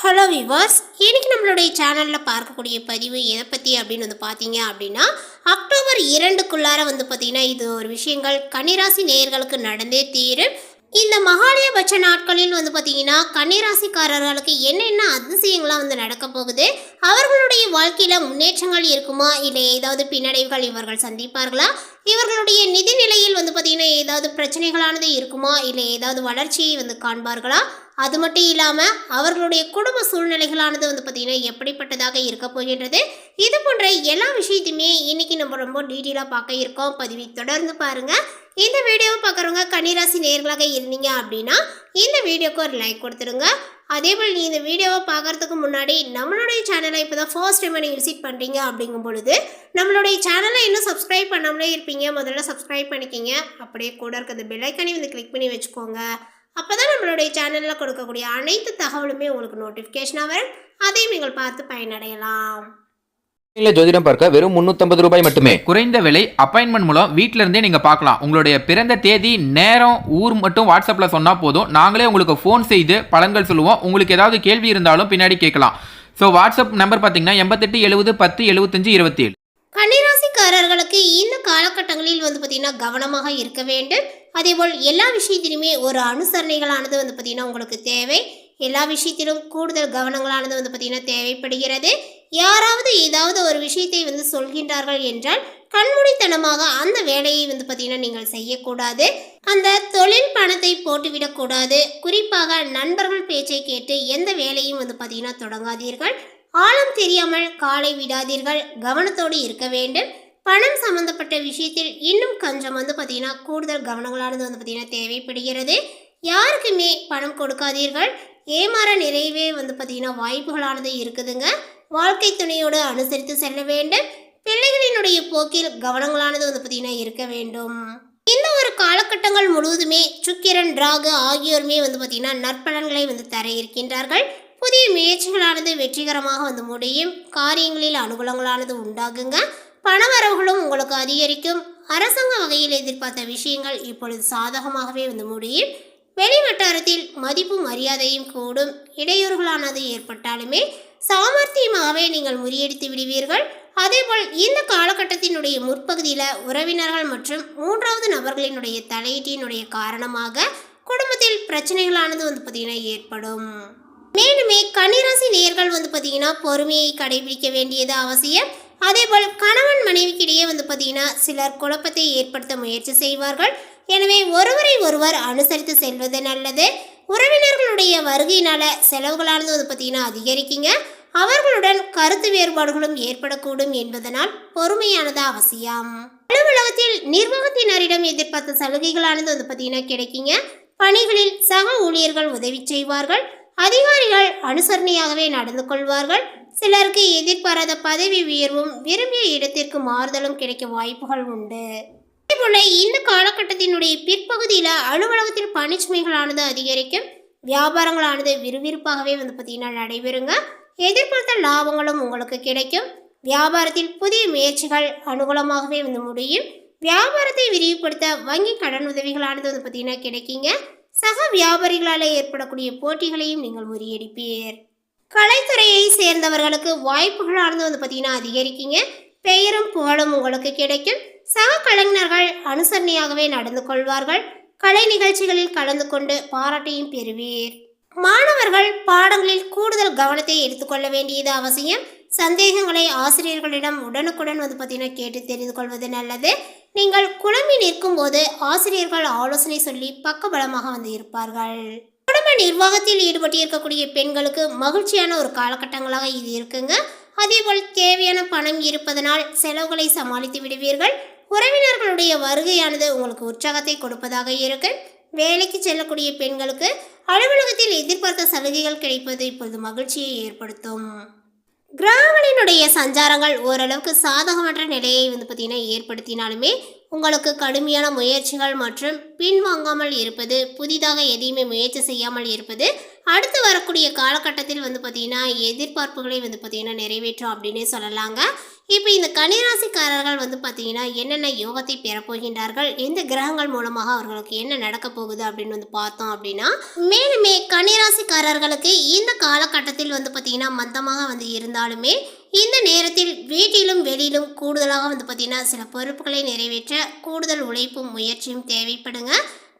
Hello viewers இன்றைக்கி நம்மளுடைய சேனலில் பார்க்கக்கூடிய பதிவு எதை பற்றி அப்படின்னு வந்து பார்த்தீங்க அப்படின்னா அக்டோபர் இரண்டுக்குள்ளார வந்து பார்த்தீங்கன்னா இது ஒரு விஷயங்கள். கன்னிராசி நேயர்களுக்கு நடந்தே தீரும். இந்த மகாலயபட்ச நாட்களில் வந்து பார்த்தீங்கன்னா கன்னிராசிக்காரர்களுக்கு என்னென்ன அதிசயங்கள்லாம் வந்து நடக்க போகுது? அவர்களுடைய வாழ்க்கையில் முன்னேற்றங்கள் இருக்குமா? இல்லை ஏதாவது பின்னடைவுகள் இவர்கள் சந்திப்பார்களா? இவர்களுடைய நிதி நிலையில் வந்து பார்த்தீங்கன்னா ஏதாவது பிரச்சனைகளானது இருக்குமா? இல்லை ஏதாவது வளர்ச்சியை வந்து காண்பார்களா? அது மட்டும் இல்லாமல் அவர்களுடைய குடும்ப சூழ்நிலைகளானது வந்து பார்த்திங்கன்னா எப்படிப்பட்டதாக இருக்க போகின்றது? இது போன்ற எல்லா விஷயத்தையுமே இன்னைக்கு நம்ம ரொம்ப டீட்டெயிலாக பார்க்க இருக்கோம். பதிவை தொடர்ந்து பாருங்கள் இந்த வீடியோவை பார்க்குறவங்க கன்னிராசி நேர்களாக இருந்தீங்க அப்படின்னா இந்த வீடியோக்கு ஒரு லைக் கொடுத்துருங்க அதே போல் நீ இந்த வீடியோவை பார்க்குறதுக்கு முன்னாடி நம்மளுடைய சேனலை இப்போ தான் ஃபர்ஸ்ட் டைம் நீங்கள் விசிட் பண்ணுறீங்க அப்படிங்கும் பொழுது நம்மளுடைய சேனலை இன்னும் சப்ஸ்கிரைப் பண்ணாமலே இருப்பீங்க. முதல்ல சப்ஸ்கிரைப் பண்ணிக்கிங்க. அப்படியே கூட இருக்கிறது பெல்லைக்கானே வந்து கிளிக் பண்ணி வச்சுக்கோங்க. அப்போ தான் நம்மளுடைய சேனலில் கொடுக்கக்கூடிய அனைத்து தகவலுமே உங்களுக்கு நோட்டிஃபிகேஷனாக வரும். அதையும் நீங்கள் பார்த்து பயனடையலாம். இல்ல ஜோதிடம் பார்க்க வெறும் 350 ரூபாய் மட்டுமே. குறைந்த விலை அப்பாயின்மெண்ட் மூலம் வீட்டில இருந்தே நீங்க பார்க்கலாம். உங்களுடைய பிறந்த தேதி நேரம் ஊர் மட்டும் வாட்ஸ்அப்ல சொன்னா போதும். நாங்களே உங்களுக்கு ஃபோன் செய்து பலன்கள் சொல்லுவோம். உங்களுக்கு ஏதாவது கேள்வி இருந்தாலும் பின்னாடி கேட்கலாம். ஸோ வாட்ஸ்அப் நம்பர் பார்த்தீங்கன்னா எண்பத்தெட்டு எழுபது பத்து எழுபத்தஞ்சு இருபத்தி ஏழு கன்னிராசிக்காரர்களுக்கு இந்த காலகட்டங்களில் வந்து பார்த்திங்கன்னா கவனமாக இருக்க வேண்டும். அதேபோல் எல்லா விஷயத்திலுமே ஒரு அனுசரணைகளானது வந்து பார்த்திங்கன்னா உங்களுக்கு தேவை. எல்லா விஷயத்திலும் கூடுதல் கவனங்களானது வந்து பார்த்திங்கன்னா தேவைப்படுகிறது. யாராவது ஏதாவது ஒரு விஷயத்தை வந்து சொல்கின்றார்கள் என்றால் கண்மூடித்தனமாக அந்த வேலையை வந்து பார்த்திங்கன்னா நீங்கள் செய்யக்கூடாது. அந்த தொழில் பணத்தை போட்டுவிடக்கூடாது. குறிப்பாக நண்பர்கள் பேச்சை கேட்டு எந்த வேலையும் வந்து பார்த்திங்கன்னா தொடங்காதீர்கள். ஆழம் தெரியாமல் காலை விடாதீர்கள். கவனத்தோடு இருக்க வேண்டும். பணம் சம்மந்தப்பட்ட விஷயத்தில் இன்னும் கொஞ்சம் வந்து பார்த்திங்கன்னா கூடுதல் கவனங்களானது வந்து பார்த்தீங்கன்னா தேவைப்படுகிறது. யாருக்குமே பணம் கொடுக்காதீர்கள். ஏமாற நிறையவே வந்து பார்த்திங்கன்னா வாய்ப்புகளானது இருக்குதுங்க. வாழ்க்கை துணையோடு அனுசரித்து செல்ல வேண்டும். பிள்ளைகளினுடைய போக்கில் கவனங்களானது வந்து பார்த்திங்கன்னா இருக்க வேண்டும். இந்த ஒரு காலகட்டங்கள் முழுவதுமே சுக்கிரன் ராகு ஆகியோருமே வந்து பார்த்திங்கன்னா நற்பலன்களை வந்து தர இருக்கின்றார்கள். புதிய முயற்சிகளானது வெற்றிகரமாக வந்து முடியும். காரியங்களில் அனுகூலங்களானது உண்டாகுங்க. பணவரவுகளும் உங்களுக்கு அதிகரிக்கும். அரசாங்க வகையில் எதிர்பார்த்த விஷயங்கள் இப்பொழுது சாதகமாகவே வந்து முடியும். வெளிவட்டாரத்தில் மதிப்பு மரியாதையும் கூடும். இடையூறுகளானது ஏற்பட்டாலுமே சாமர்த்தியமாகவே நீங்கள் முறியடித்து விடுவீர்கள். அதேபோல் இந்த காலகட்டத்தினுடைய முற்பகுதியில் உறவினர்கள் மற்றும் மூன்றாவது நபர்களினுடைய தலையீட்டினுடைய காரணமாக குடும்பத்தில் பிரச்சனைகளானது வந்து பார்த்திங்கன்னா ஏற்படும். மேலுமே கன்னிராசி நேர்கள் வந்து பார்த்தீங்கன்னா பொறுமையை கடைபிடிக்க வேண்டியது அவசியம். அதேபோல் கணவன் மனைவிக்கிடையே வந்து பார்த்தீங்கன்னா சிலர் குழப்பத்தை ஏற்படுத்த முயற்சி செய்வார்கள். எனவே ஒருவரை ஒருவர் அனுசரித்து செல்வது நல்லது. உறவினர்களுடைய வருகையினால செலவுகளானது வந்து பார்த்தீங்கன்னா அதிகரிக்குங்க. அவர்களுடன் கருத்து வேறுபாடுகளும் ஏற்படக்கூடும் என்பதனால் பொறுமையானது அவசியம். அலுவலகத்தில் நிர்வாகத்தினரிடம் எதிர்பார்த்த சலுகைகளானது வந்து பார்த்தீங்கன்னா கிடைக்குங்க. பணிகளில் சக ஊழியர்கள் உதவி செய்வார்கள். அதிகாரிகள் அனுசரணையாகவே நடந்து கொள்வார்கள். சிலருக்கு எதிர்பாராத பதவி உயர்வும் விரும்பிய இடத்திற்கு மாறுதலும் கிடைக்க வாய்ப்புகள் உண்டு. அதேபோல இந்த காலகட்டத்தினுடைய பிற்பகுதியில் அலுவலகத்தில் பணிச்சுமைகளானது அதிகரிக்கும். வியாபாரங்களானது விறுவிறுப்பாகவே வந்து பார்த்தீங்கன்னா நடைபெறுங்க. எதிர்பார்த்த லாபங்களும் உங்களுக்கு கிடைக்கும். வியாபாரத்தில் புதிய முயற்சிகள் அனுகூலமாகவே வந்து முடியும். வியாபாரத்தை விரிவுபடுத்த வங்கி கடன் உதவிகளானது வந்து பார்த்தீங்கன்னா கிடைக்குங்க. சக வியாபாரிகளால் ஏற்படக்கூடிய போட்டிகளையும் நீங்கள் முறியடிப்பீர். கலைத்துறையை சேர்ந்தவர்களுக்கு வாய்ப்புகளானது வந்து பார்த்தீங்கன்னா அதிகரிக்கீங்க. பெயரும் புகழும் உங்களுக்கு கிடைக்கும். சக கலைஞர்கள் அனுசரணையாகவே நடந்து கொள்வார்கள். கலை நிகழ்ச்சிகளில் கலந்து கொண்டு பாராட்டையும் பெறுவீர். மாணவர்கள் பாடங்களில் கூடுதல் கவனத்தை எடுத்துக்கொள்ள வேண்டியது அவசியம். சந்தேகங்களை ஆசிரியர்களிடம் உடனுக்குடன் வந்து பார்த்தீங்கன்னா கேட்டு தெரிந்து கொள்வது நல்லது. நீங்கள் குழம்பி நிற்கும் போது ஆசிரியர்கள் ஆலோசனை சொல்லி பக்கபலமாக வந்து இருப்பார்கள். குடும்ப நிர்வாகத்தில் ஈடுபட்டு இருக்கக்கூடிய பெண்களுக்கு மகிழ்ச்சியான ஒரு காலகட்டங்களாக இது இருக்குங்க. அதேபோல் தேவையான பணம் இருப்பதனால் செலவுகளை சமாளித்து விடுவீர்கள். உறவினர்களுடைய வருகையானது உங்களுக்கு உற்சாகத்தை கொடுப்பதாக இருக்கு. வேலைக்கு செல்லக்கூடிய பெண்களுக்கு அலுவலகத்தில் எதிர்பார்த்த சலுகைகள் கிடைப்பது இப்பொழுது மகிழ்ச்சியை ஏற்படுத்தும். கிராமலினுடைய சஞ்சாரங்கள் ஓரளவுக்கு சாதகமற்ற நிலையை வந்து பார்த்திங்கன்னா ஏற்படுத்தினாலுமே உங்களுக்கு கடுமையான முயற்சிகள் மற்றும் பின்வாங்காமல் இருப்பது புதிதாக எதையுமே முயற்சி செய்யாமல் இருப்பது அடுத்து வரக்கூடிய காலகட்டத்தில் வந்து பார்த்திங்கன்னா எதிர்பார்ப்புகளை வந்து பார்த்திங்கன்னா நிறைவேற்றும் அப்படின்னே சொல்லலாங்க. இப்போ இந்த கன்னிராசிக்காரர்கள் வந்து பார்த்திங்கன்னா என்னென்ன யோகத்தை பெறப்போகின்றார்கள் எந்த கிரகங்கள் மூலமாக அவர்களுக்கு என்ன நடக்க போகுது அப்படின்னு வந்து பார்த்தோம் அப்படின்னா மேலுமே கன்னிராசிக்காரர்களுக்கு இந்த காலகட்டத்தில் வந்து பார்த்திங்கன்னா மந்தமாக வந்து இருந்தாலுமே இந்த நேரத்தில் வீட்டிலும் வெளியிலும் கூடுதலாக வந்து பார்த்திங்கன்னா சில பொறுப்புகளை நிறைவேற்ற கூடுதல் உழைப்பும் முயற்சியும் தேவைப்படுங்க.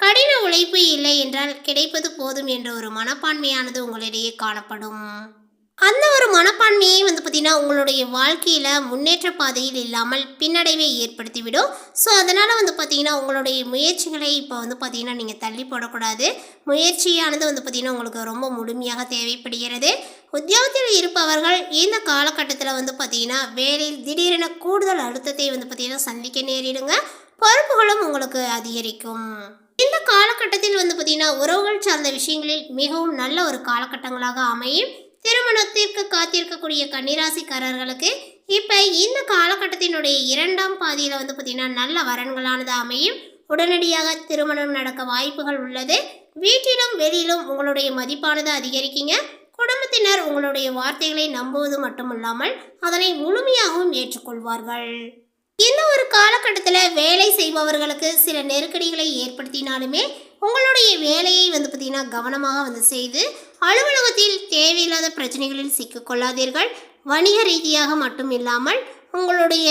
கடின உழைப்பு இல்லை என்றால் கிடைப்பது போதும் என்ற ஒரு மனப்பான்மையானது உங்களிடையே காணப்படும். அந்த ஒரு மனப்பான்மையை வந்து பார்த்திங்கன்னா உங்களுடைய வாழ்க்கையில் முன்னேற்ற பாதையில் இல்லாமல் பின்னடைவை ஏற்படுத்திவிடும். ஸோ அதனால் வந்து பார்த்திங்கன்னா உங்களுடைய முயற்சிகளை இப்போ வந்து பார்த்திங்கன்னா நீங்கள் தள்ளி போடக்கூடாது. முயற்சியானது வந்து பார்த்திங்கன்னா உங்களுக்கு ரொம்ப முழுமையாக தேவைப்படுகிறது. உத்தியோகத்தில் இருப்பவர்கள் இந்த காலகட்டத்தில் வந்து பார்த்திங்கன்னா வேலையில் திடீரென கூடுதல் அழுத்தத்தை வந்து பார்த்திங்கன்னா சந்திக்க நேரிடுங்க. பொறுப்புகளும் உங்களுக்கு அதிகரிக்கும். காலகட்டத்தில் வந்து பார்த்திங்கன்னா உறவுகள் சார்ந்த விஷயங்களில் மிகவும் நல்ல ஒரு காலகட்டங்களாக அமையும். திருமணத்திற்கு காத்திருக்கக்கூடிய கன்னிராசிக்காரர்களுக்கு இப்போ இந்த காலகட்டத்தினுடைய இரண்டாம் பாதியில் வந்து பார்த்திங்கன்னா நல்ல வரன்களானது அமையும். உடனடியாக திருமணம் நடக்க வாய்ப்புகள் உள்ளது. வீட்டிலும் வெளியிலும் உங்களுடைய மதிப்பானது அதிகரிக்குங்க. குடும்பத்தினர் உங்களுடைய வார்த்தைகளை நம்புவது மட்டுமல்லாமல் அதனை முழுமையாகவும் ஏற்றுக்கொள்வார்கள். இந்த ஒரு காலகட்டத்தில் வேலை செய்பவர்களுக்கு சில நெருக்கடிகளை ஏற்படுத்தினாலுமே உங்களுடைய வேலையை வந்து பார்த்திங்கன்னா கவனமாக வந்து செய்து அலுவலகத்தில் தேவையில்லாத பிரச்சனைகளில் சிக்கிக்கொள்ளாதீர்கள் வணிக ரீதியாக மட்டும் இல்லாமல் உங்களுடைய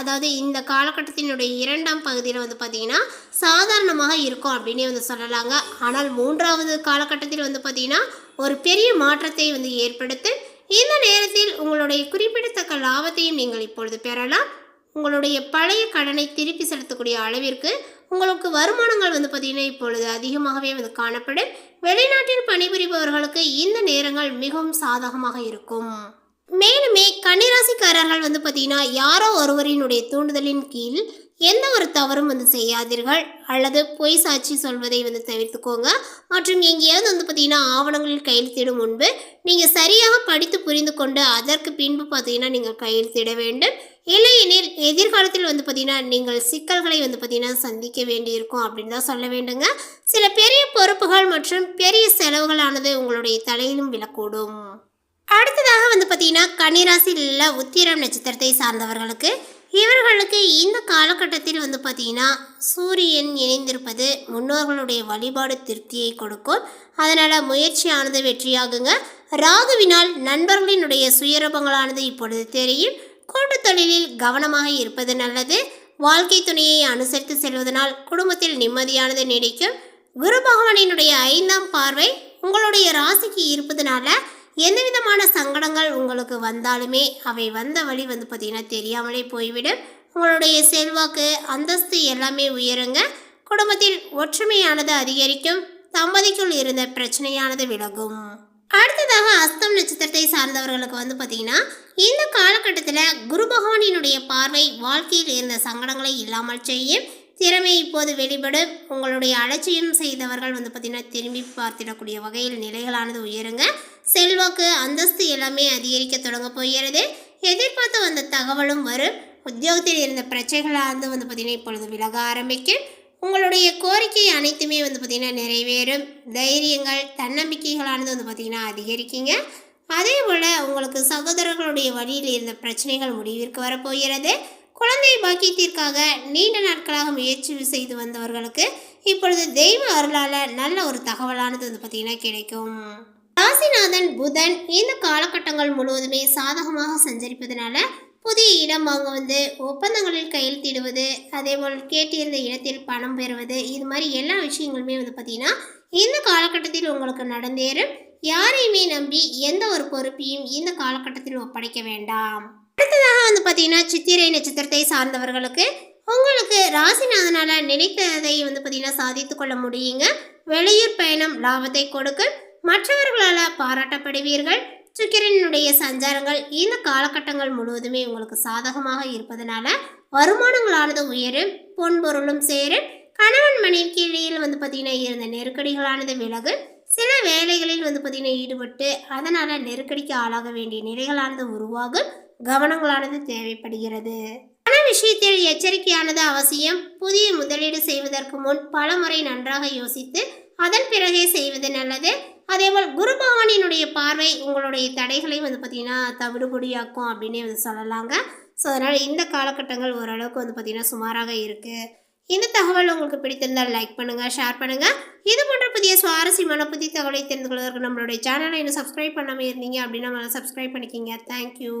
அதாவது இந்த காலகட்டத்தினுடைய இரண்டாம் பகுதியில் வந்து பார்த்திங்கன்னா சாதாரணமாக இருக்கும் அப்படின்னே வந்து சொல்லலாங்க. ஆனால் மூன்றாவது காலகட்டத்தில் வந்து பார்த்திங்கன்னா ஒரு பெரிய மாற்றத்தை வந்து ஏற்படுத்து இந்த நேரத்தில் உங்களுடைய குறிப்பிடத்தக்க லாபத்தையும் நீங்கள் இப்பொழுது பெறலாம். உங்களுடைய பழைய கடனை திருப்பி செலுத்தக்கூடிய அளவிற்கு உங்களுக்கு வருமானங்கள் வந்து பார்த்திங்கன்னா இப்பொழுது அதிகமாகவே வந்து காணப்படும். வெளிநாட்டில் பணிபுரிபவர்களுக்கு இந்த நேரங்கள் மிகவும் சாதகமாக இருக்கும். மேலுமே கன்னிராசிக்காரர்கள் வந்து பார்த்திங்கன்னா யாரோ ஒருவரினுடைய தூண்டுதலின் கீழ் எந்த ஒரு தவறும் வந்து செய்யாதீர்கள். அல்லது பொய் சாட்சி சொல்வதை வந்து தவிர்த்துக்கோங்க. மற்றும் எங்கேயாவது வந்து பார்த்திங்கன்னா ஆவணங்களில் கையெழுத்திடும் முன்பு நீங்கள் சரியாக படித்து புரிந்து கொண்டு அதற்கு பின்பு பார்த்தீங்கன்னா நீங்கள் கையெழுத்திட வேண்டும். இல்லையெனில் எதிர்காலத்தில் வந்து பார்த்திங்கன்னா நீங்கள் சிக்கல்களை வந்து பார்த்திங்கன்னா சந்திக்க வேண்டியிருக்கும் அப்படின்னு தான் சொல்ல வேண்டுங்க. சில பெரிய பொறுப்புகள் மற்றும் பெரிய செலவுகளானது உங்களுடைய தலையிலும் விழக்கூடும். அடுத்ததாக வந்து பார்த்தீங்கன்னா கன்னிராசியில் உள்ள உத்திரம் நட்சத்திரத்தை சார்ந்தவர்களுக்கு இவர்களுக்கு இந்த காலகட்டத்தில் வந்து பார்த்தீங்கன்னா சூரியன் இணைந்திருப்பது முன்னோர்களுடைய வழிபாடு திருப்தியை கொடுக்கும். அதனால் முயற்சியானது வெற்றியாகுங்க. ராகுவினால் நண்பர்களினுடைய சுயரூபங்களானது இப்பொழுது தெரியும். கூட்டுத் தொழிலில் கவனமாக இருப்பது நல்லது. வாழ்க்கை துணையை அனுசரித்து செல்வதனால் குடும்பத்தில் நிம்மதியானது நீடிக்கும். குரு பகவானினுடைய ஐந்தாம் பார்வை உங்களுடைய ராசிக்கு இருப்பதனால எந்த விதமான சங்கடங்கள் உங்களுக்கு வந்தாலுமே அவை வந்த வழி வந்து பார்த்திங்கன்னா தெரியாமலே போய்விடும். உங்களுடைய செல்வாக்கு அந்தஸ்து எல்லாமே உயருங்க. குடும்பத்தில் ஒற்றுமையானது அதிகரிக்கும். தம்பதிக்குள் இருந்த பிரச்சனையானது விலகும். அடுத்ததாக அஸ்தம் நட்சத்திரத்தை சார்ந்தவர்களுக்கு வந்து பார்த்திங்கன்னா இந்த காலகட்டத்தில் குரு பகவானினுடைய பார்வை வாழ்க்கையில் இருந்த சங்கடங்களை இல்லாமல் செய்யும். திறமை இப்போது வெளிப்படும். உங்களுடைய அலட்சியம் செய்தவர்கள் வந்து பார்த்திங்கன்னா திரும்பி பார்த்திடக்கூடிய வகையில் நிலைகளானது உயருங்க. செல்வாக்கு அந்தஸ்து எல்லாமே அதிகரிக்க தொடங்க போகிறது. எதிர்பார்த்து வந்த தகவலும் வரும். உத்தியோகத்தில் இருந்த பிரச்சனைகளானது வந்து பார்த்திங்கன்னா இப்பொழுது விலக ஆரம்பிக்கும். உங்களுடைய கோரிக்கை அனைத்துமே வந்து பார்த்திங்கன்னா நிறைவேறும். தைரியங்கள் தன்னம்பிக்கைகளானது வந்து பார்த்திங்கன்னா அதிகரிக்குங்க. அதே போல் உங்களுக்கு சகோதரர்களுடைய வழியில் இருந்த பிரச்சனைகள் முடிவிற்கு வரப்போகிறது குழந்தை பாக்கியத்திற்காக நீண்ட நாட்களாக முயற்சி செய்து வந்தவர்களுக்கு இப்பொழுது தெய்வ அருளால் நல்ல ஒரு தகவலானது வந்து பார்த்திங்கன்னா கிடைக்கும். ராசிநாதன் புதன் இந்த காலகட்டங்கள் முழுவதுமே சாதகமாக சஞ்சரிப்பதனால புதிய இடம் வாங்க வந்து ஒப்பந்தங்களில் கையெழுத்திடுவது அதே போல் கேட்டிருந்த இடத்தில் பணம் பெறுவது இது மாதிரி எல்லா விஷயங்களுமே வந்து பார்த்திங்கன்னா இந்த காலகட்டத்தில் உங்களுக்கு நடந்தேறும். யாரையுமே நம்பி எந்த ஒரு பொறுப்பையும் இந்த காலகட்டத்தில் ஒப்படைக்க வேண்டாம். அடுத்ததாக வந்து பார்த்தீங்கன்னா சித்திரை நட்சத்திரத்தை சார்ந்தவர்களுக்கு உங்களுக்கு ராசிநாதனால் நினைத்ததை வந்து பார்த்தீங்கன்னா சாதித்து கொள்ள முடியுங்க. வெளியூர் பயணம் லாபத்தை கொடுக்கும் மற்றவர்களால் பாராட்டப்படுவீர்கள். சுக்கிரனுடைய சஞ்சாரங்கள் இந்த காலகட்டங்கள் முழுவதுமே உங்களுக்கு சாதகமாக இருப்பதனால வருமானங்களானது உயரும் பொன்பொருளும் சேரும். கணவன் மனைவிக்கு இடையில் வந்து பார்த்தீங்கன்னா இருந்த நெருக்கடிகளானது விலகு சில வேலைகளில் வந்து பார்த்தீங்கன்னா ஈடுபட்டு அதனால் நெருக்கடிக்கு ஆளாக வேண்டிய நிலைகளானது உருவாகும். கவனங்களானது தேவைப்படுகிறது. பண விஷயத்தில் எச்சரிக்கையானது அவசியம். புதிய முதலீடு செய்வதற்கு முன் பல முறை நன்றாக யோசித்து அதன் பிறகே செய்வது நல்லது. அதேபோல் குரு பகவானினுடைய பார்வை உங்களுடைய தடைகளை வந்து பார்த்திங்கன்னா தவிடுபொடியாக்கும் அப்படின்னே வந்து சொல்லலாங்க. ஸோ அதனால் இந்த காலகட்டங்கள் ஓரளவுக்கு வந்து பார்த்திங்கன்னா சுமாராக இருக்குது இந்த தகவல் உங்களுக்கு பிடித்திருந்தால் லைக் பண்ணுங்கள் ஷேர் பண்ணுங்கள் இது போன்ற புதிய சுவாரஸ்யமான புதிய தகவலை தெரிந்து கொள்வதற்கு நம்மளுடைய சேனலை இன்னும் சப்ஸ்கிரைப் பண்ணாமல் இருந்தீங்க அப்படின்னா சப்ஸ்கிரைப் பண்ணிக்கிங்க. தேங்க்யூ